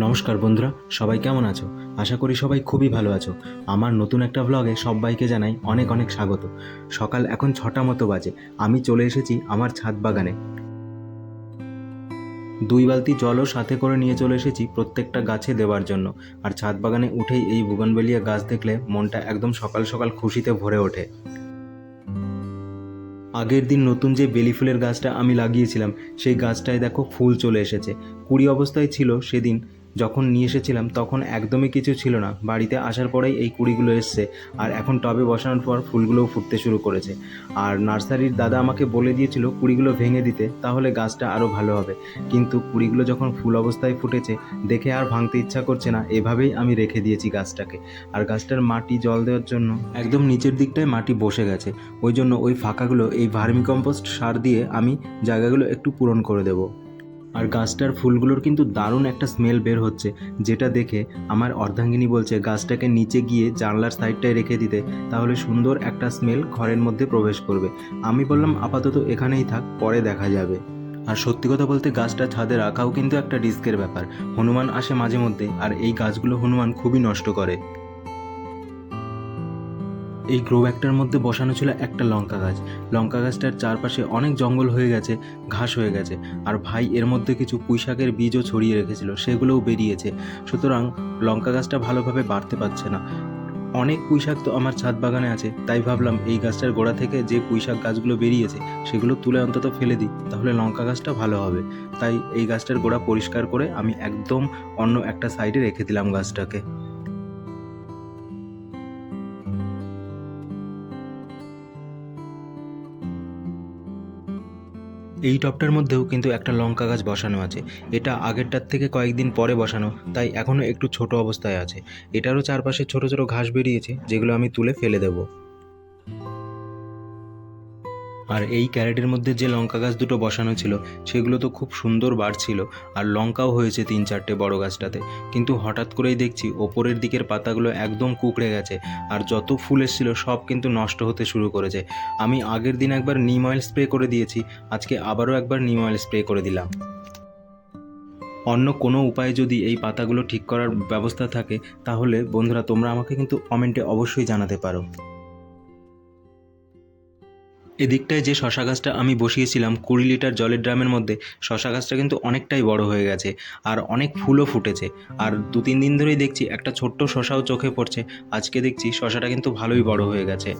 নমস্কার বন্ধুরা, সবাই কেমন আছো? আশা করি সবাই খুবই ভালো আছো। আমার নতুন একটা ভ্লগে সবাইকে জানাই অনেক অনেক স্বাগত। সকাল এখন ছটা মতো বাজে, আমি চলে এসেছি আমার ছাদ বাগানে। দুই বালতি জলও সাথে করে নিয়ে চলে এসেছি প্রত্যেকটা গাছে দেওয়ার জন্য। আর ছাদ বাগানে উঠেই এই বুগনবেলিয়া গাছ দেখলে মনটা একদম সকাল সকাল খুশিতে ভরে ওঠে। আগের দিন নতুন যে বেলি ফুলের গাছটা আমি লাগিয়েছিলাম, সেই গাছটায় দেখো ফুল চলে এসেছে। কুড়ি অবস্থায় ছিল সেদিন যখন নিয়ে এসেছিলাম তখন একদমই কিছু ছিল না। বাড়িতে আসার পরেই এই কুড়িগুলো এসছে আর এখন টবে বসানোর পর ফুলগুলোও ফুটতে শুরু করেছে। আর নার্সারির দাদা আমাকে বলে দিয়েছিল কুড়িগুলো ভেঙে দিতে, তাহলে গাছটা আরও ভালো হবে। কিন্তু কুড়িগুলো যখন ফুল অবস্থায় ফুটেছে, দেখে আর ভাঙতে ইচ্ছা করছে না, এভাবেই আমি রেখে দিয়েছি গাছটাকে। আর গাছটার মাটি জল দেওয়ার জন্য একদম নিচের দিকটায় মাটি বসে গেছে। ওই জন্য ওই ফাঁকাগুলো, এই ভার্মি কম্পোস্ট সার দিয়ে আমি জায়গাগুলো একটু পূরণ করে দেবো। আর গাছটার ফুলগুলোর কিন্তু দারুণ একটা স্মেল বের হচ্ছে, যেটা দেখে আমার অর্ধাঙ্গিনী বলছে, গাছটাকে নিচে গিয়ে জানলার সাইডটায় রেখে দিতে, তাহলে সুন্দর একটা স্মেল ঘরের মধ্যে প্রবেশ করবে। আমি বললাম, আপাতত এখানেই থাক, পরে দেখা যাবে। আর সত্যি কথা বলতে গাছটা ছাদে রাখাও কিন্তু একটা রিস্কের ব্যাপার। হনুমান আসে মাঝে মধ্যে আর এই গাছগুলো হনুমান খুবই নষ্ট করে। এই গ্রো ব্যাগটার মধ্যে বসানো ছিল একটা লঙ্কা গাছ। লঙ্কা গাছটার চারপাশে অনেক জঙ্গল হয়ে গেছে, ঘাস হয়ে গেছে। আর ভাই এর মধ্যে কিছু পুঁইশাকের বীজও ছড়িয়ে রেখেছিল, সেগুলোও বেরিয়েছে। সুতরাং লঙ্কা গাছটা ভালোভাবে বাড়তে পারছে না। অনেক পুঁইশাক তো আমার ছাদ বাগানে আছে, তাই ভাবলাম এই গাছটার গোড়া থেকে যে পুঁইশাক গাছগুলো বেরিয়েছে, সেগুলো তুলে অন্তত ফেলে দিই, তাহলে লঙ্কা গাছটা ভালো হবে। তাই এই গাছটার গোড়া পরিষ্কার করে আমি একদম অন্য একটা সাইডে রেখে দিলাম গাছটাকে। এই টপটার মধ্যেও কিন্তু একটা লঙ্কা গাছ বসানো আছে। এটা আগেরটার থেকে কয়েকদিন পরে বসানো, তাই এখনও একটু ছোট অবস্থায় আছে। এটারও চারপাশে ছোট ছোট ঘাস বেরিয়েছে, যেগুলো আমি তুলে ফেলে দেবো। আর এই ক্যারেটের মধ্যে যে লঙ্কা গাছ দুটো বসানো ছিল, সেগুলো তো খুব সুন্দর বাড়ছিল আর লঙ্কাও হয়েছে তিন চারটে বড় গাছটাতে। কিন্তু হঠাৎ করেই দেখছি ওপরের দিকের পাতাগুলো একদম কুকড়ে গেছে, আর যত ফুল এসেছিল সব কিন্তু নষ্ট হতে শুরু করেছে। আমি আগের দিন একবার নিম অয়েল স্প্রে করে দিয়েছি, আজকে আবারও একবার নিম অয়েল স্প্রে করে দিলাম। অন্য কোনো উপায়ে যদি এই পাতাগুলো ঠিক করার ব্যবস্থা থাকে, তাহলে বন্ধুরা তোমরা আমাকে কিন্তু কমেন্টে অবশ্যই জানাতে পারো। এদিকটায় যে শশা গাছটা আমি বসিয়েছিলাম কুড়ি লিটার জলের ড্রামের মধ্যে, শশা গাছটা কিন্তু অনেকটাই বড় হয়ে গেছে আর অনেক ফুলও ফুটেছে। আর দু তিন দিন ধরেই দেখছি একটা ছোট্ট শশাও চোখে পড়ছে। আজকে দেখছি শশাটা কিন্তু ভালোই বড় হয়ে গেছে।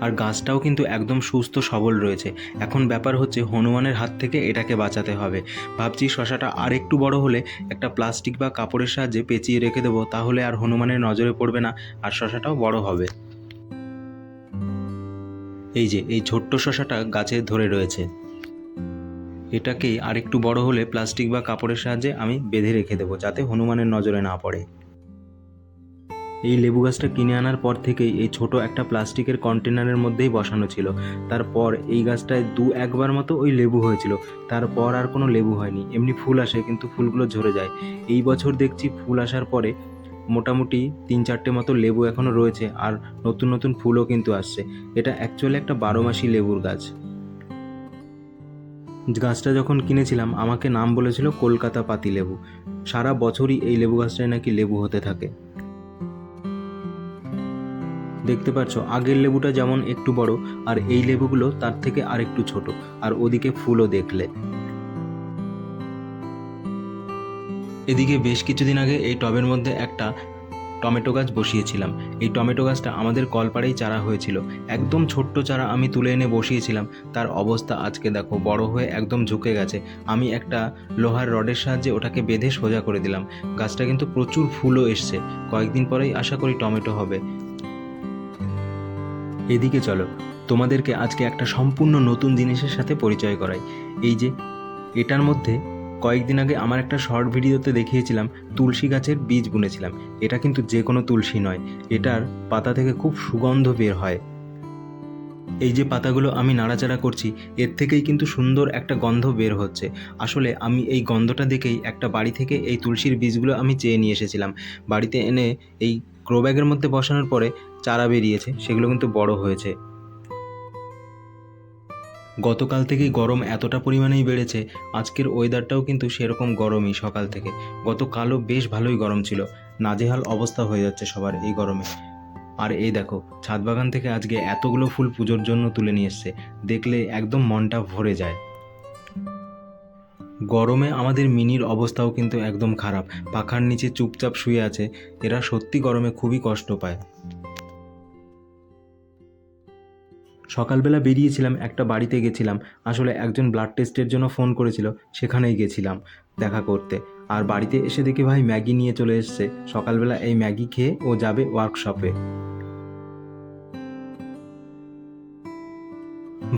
আর গাছটাও কিন্তু একদম সুস্থ সবল রয়েছে। এখন ব্যাপার হচ্ছে হনুমানের হাত থেকে এটাকে বাঁচাতে হবে। ভাবছি শশাটা আর একটু বড় হলে একটা প্লাস্টিক বা কাপড়ের সাহায্যে পেঁচিয়ে রেখে দেবো, তাহলে আর হনুমানের নজরে পড়বে না আর শশাটাও বড় হবে। এই যে, এই ছোট্ট শশাটা গাছে ধরে রয়েছে। এটাকে আরেকটু বড় হলে প্লাস্টিক বা কাপড়ের সাহায্যে আমি বেঁধে রেখে দেবো, যাতে হনুমানের নজরে না পড়ে। এই লেবু গাছটা কিনে আনার পর থেকেই এই ছোট একটা প্লাস্টিকের কন্টেনারের মধ্যেই বসানো ছিল। তারপর এই গাছটায় দু একবার মতো ওই লেবু হয়েছিল। তারপর আর কোনো লেবু হয়নি। এমনি ফুল আসে, কিন্তু ফুলগুলো ঝরে যায়। এই বছর দেখছি ফুল আসার পরে মোটামুটি তিন চারটে মতো লেবু এখনও রয়েছে আর নতুন নতুন ফুলও কিন্তু আসছে। এটা অ্যাকচুয়ালি একটা বারো মাসি লেবুর গাছ। গাছটা যখন কিনেছিলাম, আমাকে নাম বলেছিল কলকাতা পাতি লেবু। সারা বছরই এই লেবু গাছটায় নাকি লেবু হতে থাকে। দেখতে পাচ্ছ আগের লেবুটা যেমন একটু বড়, আর এই লেবুগুলো তার থেকে আর একটু ছোট, আর ওদিকে ফুলও দেখলে। এদিকে বেশ কিছুদিন আগে এই টবের মধ্যে একটা টমেটো গাছ বসিয়েছিলাম। এই টমেটো গাছটা আমাদের কলপাড়েই চারা হয়েছিল। একদম ছোট্ট চারা আমি তুলে এনে বসিয়েছিলাম। তার অবস্থা আজকে দেখো, বড় হয়ে একদম ঝুঁকে গেছে। আমি একটা লোহার রডের সাহায্যে ওটাকে বেঁধে সোজা করে দিলাম। গাছটা কিন্তু প্রচুর ফুলও এসছে। কয়েকদিন পরেই আশা করি টমেটো হবে। এদিকে চলো, তোমাদেরকে আজকে একটা সম্পূর্ণ নতুন জিনিসের সাথে পরিচয় করাই। এই যে, এটার মধ্যে কয়েকদিন আগে আমার একটা শর্ট ভিডিওতে দেখিয়েছিলাম, তুলসী গাছের বীজ বুনেছিলাম। এটা কিন্তু যে কোনো তুলসী নয়, এটার পাতা থেকে খুব সুগন্ধ বের হয়। এই যে পাতাগুলো আমি নাড়াচাড়া করছি, এর থেকেই কিন্তু সুন্দর একটা গন্ধ বের হচ্ছে। আসলে আমি এই গন্ধটা দেখেই একটা বাড়ি থেকে এই তুলসীর বীজগুলো আমি চেয়ে নিয়ে এসেছিলাম। বাড়িতে এনে এই ক্রোব্যাগের মধ্যে বসানোর পরে চারা বেরিয়েছে, সেগুলো কিন্তু বড় হয়েছে। গতকাল থেকেই গরম এতটা পরিমাণেই বেড়েছে, আজকের ওয়েদারটাও কিন্তু সেরকম গরমই সকাল থেকে। গতকালও বেশ ভালোই গরম ছিল। নাজেহাল অবস্থা হয়ে যাচ্ছে সবার এই গরমে। আর এই দেখো, ছাদ বাগান থেকে আজকে এতগুলো ফুল পুজোর জন্য তুলে নিয়ে এসছে। দেখলে একদম মনটা ভরে যায়। গরমে আমাদের মিনির অবস্থাও কিন্তু একদম খারাপ। পাখার নিচে চুপচাপ শুয়ে আছে, এরা সত্যি গরমে খুবই কষ্ট পায়। সকালবেলা বেরিয়েছিলাম, একটা বাড়িতে গেছিলাম। আসলে একজন ব্লাড টেস্টের জন্য ফোন করেছিল, সেখানেই গেছিলাম দেখা করতে। আর বাড়িতে এসে দেখি ভাই ম্যাগি নিয়ে চলে এসছে। সকালবেলা এই ম্যাগি খেয়ে ও যাবে ওয়ার্কশপে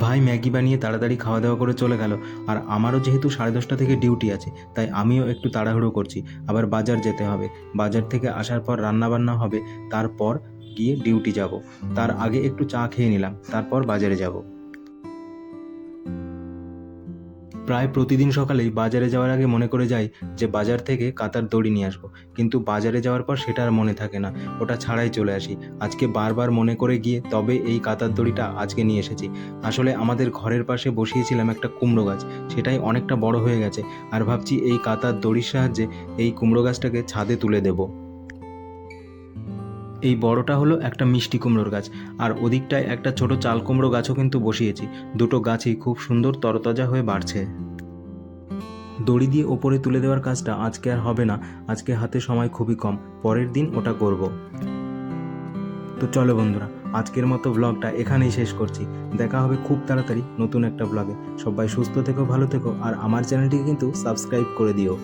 ভাই ম্যাগি বানিয়ে তাড়াতাড়ি খাওয়া দাওয়া করে চলে গেল। আর আমারও যেহেতু সাড়ে দশটা থেকে ডিউটি আছে, তাই আমিও একটু তাড়াহুড়ো করছি। আবার বাজার যেতে হবে। বাজার থেকে আসার পর রান্না বান্না হবে। তারপর গিয়ে ডিউটি যাব। তার আগে একটু চা খেয়ে নিলাম, তারপর বাজারে যাব। প্রায় প্রতিদিন সকালেই বাজারে যাওয়ার আগে মনে করে যাই যে বাজার থেকে কাতার দড়ি নিয়ে আসব। কিন্তু বাজারে যাওয়ার পর সেটা আর মনে থাকে না, ওটা ছাড়াই চলে আসি। আজকে বারবার মনে করে গিয়ে তবে এই কাতার দড়িটা আজকে নিয়ে এসেছি। আসলে আমাদের ঘরের পাশে বসিয়েছিলাম একটা কুমড়ো গাছ, সেটাই অনেকটা বড় হয়ে গেছে। আর ভাবছি এই কাতার দড়ির সাহায্যে এই কুমড়ো গাছটাকে ছাদে তুলে দেবো। এই বড়টা হলো একটা মিষ্টি কুমড়োর গাছ, আর ওদিকটায় একটা ছোট চাল কুমড়ো গাছও কিন্তু বসিয়েছি। দুটো গাছই খুব সুন্দর তরতাজা হয়ে বাড়ছে। দড়ি দিয়ে ওপরে তুলে দেওয়ার কাজটা আজকে আর হবে না। আজকে হাতে সময় খুবই কম। পরের দিন ওটা করব। তো চলো বন্ধুরা, আজকের মতো ব্লগটা এখানেই শেষ করছি। দেখা হবে খুব তাড়াতাড়ি নতুন একটা ব্লগে সবাই সুস্থ থেকো, ভালো থেকো, আর আমার চ্যানেলটিকে কিন্তু সাবস্ক্রাইব করে দিও।